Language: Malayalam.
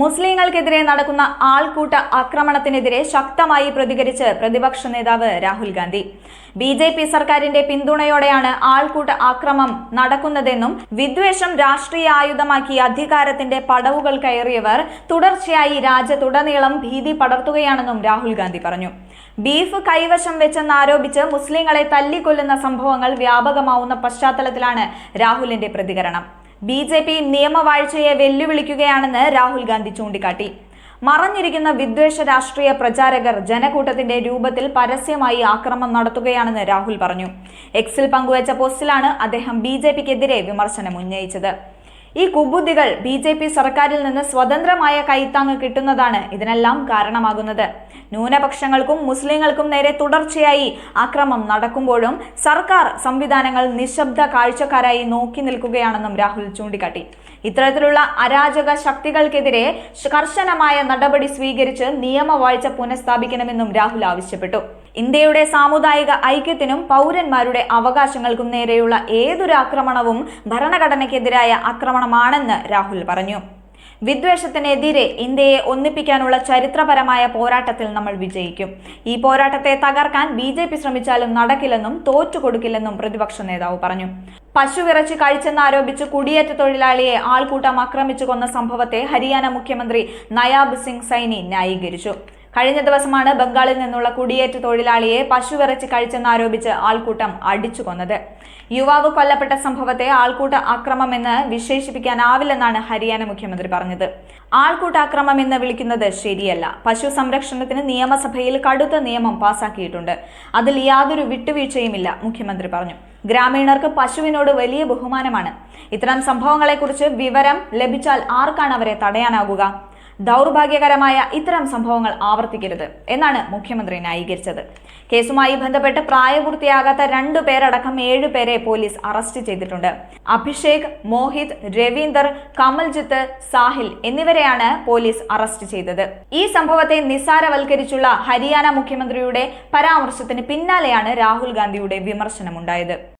മുസ്ലിങ്ങൾക്കെതിരെ നടക്കുന്ന ആൾക്കൂട്ട ആക്രമണത്തിനെതിരെ ശക്തമായി പ്രതികരിച്ച് പ്രതിപക്ഷ നേതാവ് Rahul Gandhi. B J P സർക്കാരിന്റെ പിന്തുണയോടെയാണ് ആൾക്കൂട്ട ആക്രമം നടക്കുന്നതെന്നും വിദ്വേഷം രാഷ്ട്രീയ ആയുധമാക്കി അധികാരത്തിന്റെ പടവുകൾ കയറിയവർ തുടർച്ചയായി രാജ്യത്തുടനീളം ഭീതി പടർത്തുകയാണെന്നും രാഹുൽ ഗാന്ധി പറഞ്ഞു. ബീഫ് കൈവശം വെച്ചെന്നാരോപിച്ച് മുസ്ലിങ്ങളെ തല്ലിക്കൊല്ലുന്ന സംഭവങ്ങൾ വ്യാപകമാവുന്ന പശ്ചാത്തലത്തിലാണ് രാഹുലിന്റെ പ്രതികരണം. ബി ജെ പി നിയമവാഴ്ചയെ വെല്ലുവിളിക്കുകയാണെന്ന് രാഹുൽ ഗാന്ധി ചൂണ്ടിക്കാട്ടി. മറഞ്ഞിരിക്കുന്ന വിദ്വേഷ രാഷ്ട്രീയ പ്രചാരകർ ജനക്കൂട്ടത്തിന്റെ രൂപത്തിൽ പരസ്യമായി ആക്രമണം നടത്തുകയാണെന്ന് രാഹുൽ പറഞ്ഞു. എക്സിൽ പങ്കുവച്ച പോസ്റ്റിലാണ് അദ്ദേഹം ബി ജെ പിക്കെതിരെ വിമർശനം ഉന്നയിച്ചത്. ഈ കുബുദ്ധികൾ ബി ജെ പി സർക്കാരിൽ നിന്ന് സ്വതന്ത്രമായ കൈത്താങ് കിട്ടുന്നതാണ് ഇതിനെല്ലാം കാരണമാകുന്നത്. ന്യൂനപക്ഷങ്ങൾക്കും മുസ്ലിങ്ങൾക്കും നേരെ തുടർച്ചയായി അക്രമം നടക്കുമ്പോഴും സർക്കാർ സംവിധാനങ്ങൾ നിശബ്ദ കാഴ്ചക്കാരായി നോക്കി നിൽക്കുകയാണെന്നും രാഹുൽ ചൂണ്ടിക്കാട്ടി. ഇത്തരത്തിലുള്ള അരാജക ശക്തികൾക്കെതിരെ കർശനമായ നടപടി സ്വീകരിച്ച് നിയമവാഴ്ച പുനഃസ്ഥാപിക്കണമെന്നും രാഹുൽ ആവശ്യപ്പെട്ടു. ഇന്ത്യയുടെ സാമുദായിക ഐക്യത്തിനും പൗരന്മാരുടെ അവകാശങ്ങൾക്കും നേരെയുള്ള ഏതൊരു ആക്രമണവും ഭരണഘടനയ്ക്കെതിരായ ആക്രമണമാണെന്ന് രാഹുൽ പറഞ്ഞു. വിദ്വേഷത്തിനെതിരെ ഇന്ത്യയെ ഒന്നിപ്പിക്കാനുള്ള ചരിത്രപരമായ പോരാട്ടത്തിൽ നമ്മൾ വിജയിക്കും. ഈ പോരാട്ടത്തെ തകർക്കാൻ ബി ശ്രമിച്ചാലും നടക്കില്ലെന്നും തോറ്റുകൊടുക്കില്ലെന്നും പ്രതിപക്ഷ നേതാവ് പറഞ്ഞു. പശുവിറച്ചി കഴിച്ചെന്നാരോപിച്ച് കുടിയേറ്റ തൊഴിലാളിയെ ആൾക്കൂട്ടം ആക്രമിച്ചു കൊന്ന സംഭവത്തെ ഹരിയാന മുഖ്യമന്ത്രി നയാബ് സിംഗ് സൈനി ന്യായീകരിച്ചു. കഴിഞ്ഞ ദിവസമാണ് ബംഗാളിൽ നിന്നുള്ള കുടിയേറ്റ തൊഴിലാളിയെ പശുവിറച്ചി കഴിച്ചെന്നാരോപിച്ച് ആൾക്കൂട്ടം അടിച്ചു കൊന്നത്. യുവാവ് കൊല്ലപ്പെട്ട സംഭവത്തെ ആൾക്കൂട്ട അക്രമമെന്ന് വിശേഷിപ്പിക്കാനാവില്ലെന്നാണ് ഹരിയാന മുഖ്യമന്ത്രി പറഞ്ഞത്. ആൾക്കൂട്ട അക്രമം എന്ന് വിളിക്കുന്നത് ശരിയല്ല. പശു സംരക്ഷണത്തിന് നിയമസഭയിൽ കടുത്ത നിയമം പാസാക്കിയിട്ടുണ്ട്. അതിൽ യാതൊരു വിട്ടുവീഴ്ചയുമില്ല മുഖ്യമന്ത്രി പറഞ്ഞു. ഗ്രാമീണർക്ക് പശുവിനോട് വലിയ ബഹുമാനമാണ്. ഇത്തരം സംഭവങ്ങളെക്കുറിച്ച് വിവരം ലഭിച്ചാൽ ആർക്കാണ് അവരെ തടയാനാകുക? ദൗർഭാഗ്യകരമായ ഇത്തരം സംഭവങ്ങൾ ആവർത്തിക്കരുത് എന്നാണ് മുഖ്യമന്ത്രി ന്യായീകരിച്ചത്. കേസുമായി ബന്ധപ്പെട്ട് പ്രായപൂർത്തിയാകാത്ത രണ്ടു പേരടക്കം ഏഴു പേരെ പോലീസ് അറസ്റ്റ് ചെയ്തിട്ടുണ്ട്. അഭിഷേക് മോഹിത് രവീന്ദർ കമൽജിത്ത് സാഹിൽ എന്നിവരെയാണ് പോലീസ് അറസ്റ്റ് ചെയ്തത്. ഈ സംഭവത്തെ നിസ്സാരവൽക്കരിച്ചുള്ള ഹരിയാന മുഖ്യമന്ത്രിയുടെ പരാമർശത്തിന് പിന്നാലെയാണ് രാഹുൽ ഗാന്ധിയുടെ വിമർശനമുണ്ടായത്.